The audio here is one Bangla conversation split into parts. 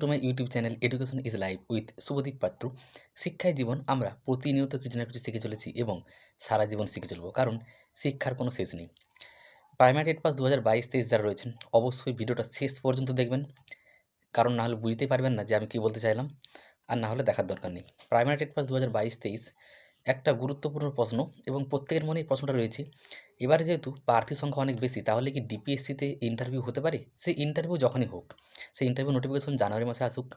To my YouTube channel education is life with Shubhadeep Patra শিক্ষায় জীবন আমরা প্রতিনিয়ত কিছু না কিছু শিখে চলেছি এবং সারা জীবন শিখে চলব, কারণ শিক্ষার কোনো শেষ নেই। প্রাইমারি এড পাস দু হাজার বাইশ তেইশ যারা রয়েছেন, অবশ্যই ভিডিওটা শেষ পর্যন্ত দেখবেন। কারণ না হলে বুঝতে পারবেন না যে আমি কী বলতে চাইলাম, আর না হলে দেখার দরকার নেই। প্রাইমারি এড পাস দু হাজার বাইশ তেইশ একটা গুরুত্বপূর্ণ প্রশ্ন এবং প্রত্যেকের মনেই প্রশ্নটা রয়েছে। এবারে যেহেতু প্রার্থী সংখ্যা অনেক বেশি, তাহলে কি ডিপিএসসিতে ইন্টারভিউ হতে পারে? সেই ইন্টারভিউ যখনই হোক, সেই ইন্টারভিউ নোটিফিকেশন জানুয়ারি মাসে আসুক,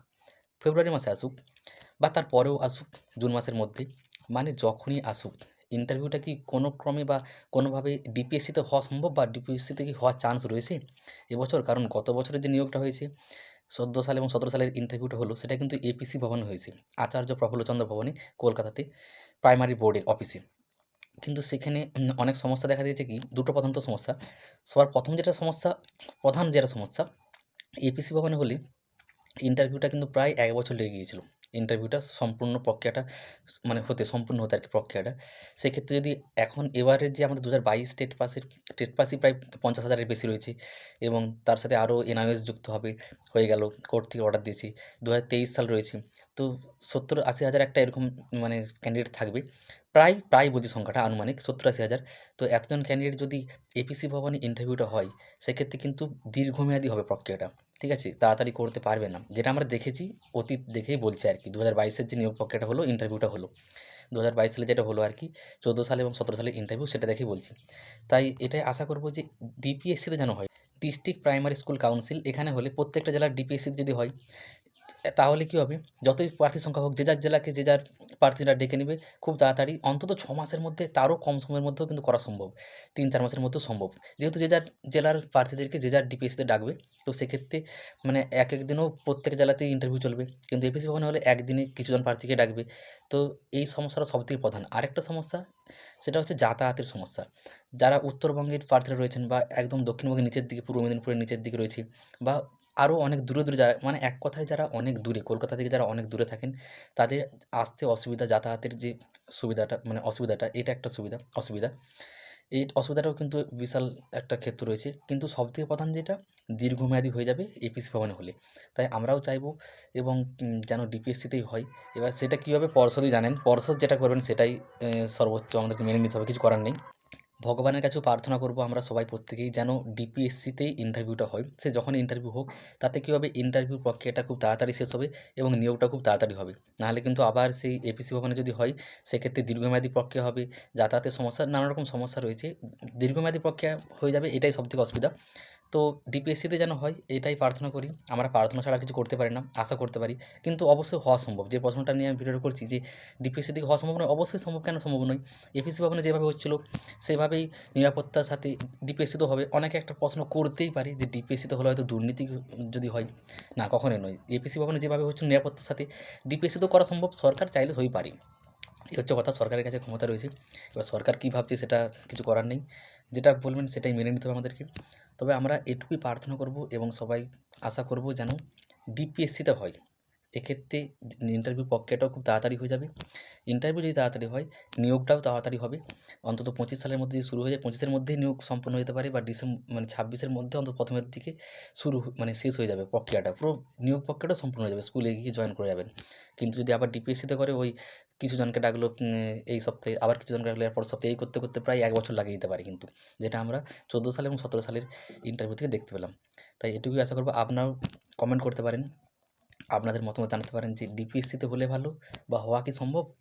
ফেব্রুয়ারি মাসে আসুক বা তার পরেও আসুক, জুন মাসের মধ্যে মানে যখনই আসুক ইন্টারভিউটা কি কোনো ক্রমে বা কোনোভাবে ডিপিএসসিতে হওয়া সম্ভব বা ডিপিএসসিতে কি হওয়ার চান্স রয়েছে? এবছর, কারণ গত বছরের যে নিয়োগটা হয়েছে চোদ্দ সাল এবং সতেরো সালের ইন্টারভিউটা হলো, সেটা কিন্তু এপিসি ভবনে হয়েছে। আচার্য প্রফুল্লচন্দ্র ভবনে, কলকাতাতে প্রাইমারি বোর্ডের অফিসে কিন্তু সেখানে অনেক সমস্যা দেখা দিয়েছে কি, দুটো প্রধানত সমস্যা। সবার প্রথম যেটা সমস্যা, প্রধান যেটা সমস্যা এপিসি ভবনে হলে ইন্টারভিউটা কিন্তু প্রায় এক বছর লেগে গিয়েছিল। ইন্টারভিউটা সম্পূর্ণ প্রক্রিয়াটা মানে হতে সম্পূর্ণ হতে আর কি প্রক্রিয়াটা। সেক্ষেত্রে যদি এখন এবারের যে আমাদের দু হাজার বাইশ স্টেট পাসের স্টেট পাসই প্রায় পঞ্চাশ হাজারের বেশি রয়েছে এবং তার সাথে আরও এনআইএস যুক্ত হবে, হয়ে গেল কোর্ট থেকে অর্ডার দিয়েছি। দু হাজার তেইশ সাল রয়েছে। তো সত্তর আশি হাজার একটা এরকম মানে ক্যান্ডিডেট থাকবে। প্রায় প্রায় বলছি সংখ্যাটা, আনুমানিক সত্তর আশি হাজার। তো এতজন ক্যান্ডিডেট যদি এপিসি ভবনে ইন্টারভিউটা হয়, সেক্ষেত্রে কিন্তু দীর্ঘমেয়াদী হবে প্রক্রিয়াটা। ঠিক আছে? তাড়াতাড়ি করতে পারবে না। যেটা আমরা দেখেছি, অতীত দেখেই বলছি আর কি দু হাজার বাইশের যে নিয়োগ প্রক্রিয়াটা হলো ইন্টারভিউটা হলো। দু হাজার বাইশ সালে যেটা হলো আর কি চোদ্দ সালে এবং সতেরো সালে ইন্টারভিউ সেটা দেখেই বলছি। তাই এটাই আশা করব যে ডিপিএসসিতে যেন হয়। ডিস্ট্রিক্ট প্রাইমারি স্কুল কাউন্সিল এখানে হলে প্রত্যেকটা জেলার ডিপিএসসিতে যদি হয় তাহলে কী হবে? যতই প্রার্থী সংখ্যা হোক, যে যার জেলাকে, যে যার প্রার্থীরা ডেকে নেবে, খুব তাড়াতাড়ি, অন্তত ছ মাসের মধ্যে, তারও কম সময়ের মধ্যেও কিন্তু করা সম্ভব। তিন, চার মাসের মধ্যেও সম্ভব। যেহেতু যে যার জেলার প্রার্থীদেরকে, যে যার ডিপিএসসিতে ডাকবে, তো সেক্ষেত্রে মানে এক এক দিনও প্রত্যেক জেলাতেই ইন্টারভিউ চলবে। কিন্তু এপিসি ভবনে হলে একদিনে কিছুজন প্রার্থীকে ডাকবে। তো এই সমস্যাটা সবথেকে প্রধান। আরেকটা সমস্যা, সেটা হচ্ছে যাতায়াতের সমস্যা। যারা উত্তরবঙ্গের প্রার্থীরা রয়েছেন বা একদম দক্ষিণবঙ্গের নিচের দিকে, পূর্ব মেদিনীপুরের নিচের দিকে রয়েছে, বা আরও অনেক দূরে দূরে যারা মানে এক কথায় যারা অনেক দূরে, কলকাতা থেকে যারা অনেক দূরে থাকেন, তাদের আসতে অসুবিধা, যাতায়াতের যে সুবিধাটা মানে অসুবিধাটা, এটা একটা সুবিধা, অসুবিধা। এই অসুবিধাটাও কিন্তু বিশাল একটা ক্ষেত্র রয়েছে। কিন্তু সবথেকে প্রধান যেটা, দীর্ঘমেয়াদী হয়ে যাবে এপিসি ভবনে হলে। তাই আমরাও চাইব এবং যেন ডিপিএসসিতেই হয়। এবার সেটা কীভাবে পর্ষদই জানেন, পর্ষদ যেটা করবেন সেটাই সর্বোচ্চ আমাদেরকে মেনে নিতে হবে, কিছু করার নেই। ভগবানের কাছেও প্রার্থনা করব আমরা সবাই প্রত্যেকেই যেন ডিপিএসসিতেই ইন্টারভিউটা হয়। সে যখন ইন্টারভিউ হোক, তাতে কী হবে? ইন্টারভিউ প্রক্রিয়াটা খুব তাড়াতাড়ি শেষ হবে এবং নিয়োগটা খুব তাড়াতাড়ি হবে। নাহলে কিন্তু আবার সেই এপিসি ভবনে যদি হয়, সেক্ষেত্রে দীর্ঘমেয়াদী প্রক্রিয়া হবে, যাতায়াতের সমস্যা নানা রকম সমস্যা রয়েছে। দীর্ঘমেয়াদী প্রক্রিয়া হয়ে যাবে, এটাই সবথেকে অসুবিধা। তো ডিপিএসসিতে যেন হয়, এটাই প্রার্থনা করি। আমরা প্রার্থনা ছাড়া কিছু করতে পারি না, আশা করতে পারি। কিন্তু অবশ্যই হওয়া সম্ভব। যে প্রশ্নটা নিয়ে আমি ভিডিওটা করছি যে ডিপিএসসি থেকে হওয়া সম্ভব নয়, অবশ্যই সম্ভব, কেন সম্ভব নয়? এপিসি ভবনে যেভাবে হচ্ছিল, সেভাবেই নিরাপত্তার সাথে ডিপিএসসি তো হবে। অনেকে একটা প্রশ্ন করতেই পারে যে ডিপিএসসিতে হলে হয়তো দুর্নীতি যদি হয়। না, কখনোই নয়। এপিসি ভবনে যেভাবে হচ্ছে নিরাপত্তার সাথে ডিপিএসসি তো করা সম্ভব, সরকার চাইলে হয়ে পারে। এই হচ্ছে কথা, সরকারের কাছে ক্ষমতা রয়েছে। এবার সরকার কী ভাবছে সেটা কিছু করার নেই। যেটা বলবেন সেটাই মেনে নিতে হবে আমাদেরকে। তবে আমরা এটুকুই প্রার্থনা করব এবং সবাই আশা করব যেন ডিপিএসসিতে হয়। এক্ষেত্রে ইন্টারভিউ প্রক্রিয়াটাও খুব তাড়াতাড়ি হয়ে যাবে। ইন্টারভিউ যদি তাড়াতাড়ি হয়, নিয়োগটাও তাড়াতাড়ি হবে। অন্তত পঁচিশ সালের মধ্যে শুরু হয়ে যায় পঁচিশের মধ্যেই নিয়োগ সম্পন্ন হতে পারে বা ডিসেম্বর মানে ছাব্বিশের মধ্যে অন্তত প্রথমের দিকে শুরু মানে শেষ হয়ে যাবে প্রক্রিয়াটা। পুরো নিয়োগ প্রক্রিয়াটা সম্পূর্ণ হয়ে যাবে, স্কুলে গিয়ে জয়েন করে যাবেন। কিন্তু যদি আবার ডিপিএসসিতে করে, ওই কিছু জনকে ডাকলো এই সপ্তাহে, আবার কিছু জনকে ডাকলো, এরপর সপ্তাহে এই করতে করতে প্রায় এক বছর লাগিয়ে দিতে পারে কিন্তু, যেটা আমরা চোদ্দ সাল এবং সতেরো সালের ইন্টারভিউ থেকে দেখতে পেলাম। তাই এটুকুই আশা করব, আপনারাও কমেন্ট করতে পারেন। আপনাদের মতামত জানাতে পারেন যে ডিপিএসসিতে হলে ভালো বা হওয়া কি সম্ভব?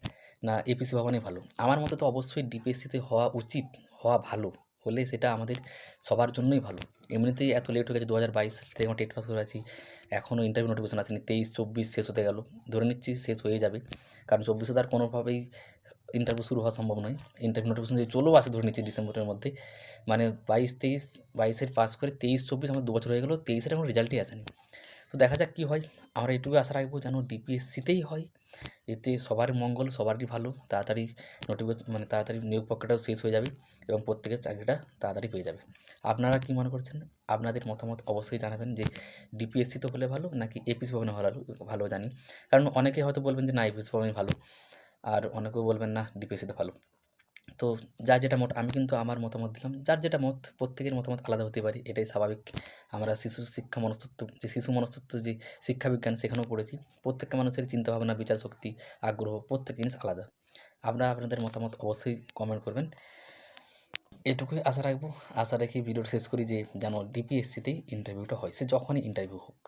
না এপিসি ভবনে ভালো। আমার মতে তো অবশ্যই ডিপিএসসিতে হওয়া উচিত, হওয়া ভালো। হলে সেটা আমাদের সবার জন্যই ভালো। এমনিতেই এত লেট হয়ে গেছে দু হাজার বাইশ থেকে আমরা টেট পাস করে আছি। এখনও ইন্টারভিউ নোটিফিকেশন আসেনি, তেইশ, চব্বিশ শেষ হতে গেল। ধরে নিচ্ছি শেষ হয়ে যাবে। কারণ চব্বিশে তার কোনোভাবেই ইন্টারভিউ শুরু হওয়া সম্ভব নয়। ইন্টারভিউ নোটিফিকেশন যদি চলেও আসে ধরে নিচ্ছি ডিসেম্বরের মধ্যে মানে বাইশ, তেইশ, বাইশের পাস করে তেইশ, চব্বিশ, আমার দু বছর হয়ে গেলো, তেইশের এখন রেজাল্টই আসেনি। তো দেখা যাক কী হয়। আমরা এটুকু আশা রাখব যেন ডিপিএসসিতেই হয়। এতে সবার মঙ্গল, সবারই ভালো। তাড়াতাড়ি নোটিফিকেশন মানে তাড়াতাড়ি নিয়োগ প্রক্রিয়াটাও শেষ হয়ে যাবে এবং প্রত্যেকের চাকরিটা তাড়াতাড়ি পেয়ে যাবে। আপনারা কী মনে করছেন? আপনাদের মতামত অবশ্যই জানাবেন যে ডিপিএসসি তো হলে ভালো নাকি এপিসি ভবনে ভালো ভালো জানি। কারণ অনেকে হয়তো বলবেন যে না এপিসি ভবনে ভালো। আর অনেকেও বলবেন না ডিপিএসসিতে ভালো। তো যার যেটা মত আমি কিন্তু আমার মতামত দিলাম। যার যেটা মত প্রত্যেকের মতামত আলাদা হতে পারে, এটাই স্বাভাবিক। আমরা শিশু শিক্ষা মনস্তত্ব যে শিশু মনস্তত্ত্ব, যে শিক্ষাবিজ্ঞান সেখানেও পড়েছি, প্রত্যেকটা মানুষের চিন্তাভাবনা, বিচার শক্তি, আগ্রহ, প্রত্যেক জিনিস আলাদা। আপনারা আপনাদের মতামত অবশ্যই কমেন্ট করবেন। এটুকুই আশা রাখব। আশা রেখে ভিডিওটা শেষ করি যে যেন ডিপিএসসিতেই ইন্টারভিউটা হয়। সে যখনই ইন্টারভিউ হোক।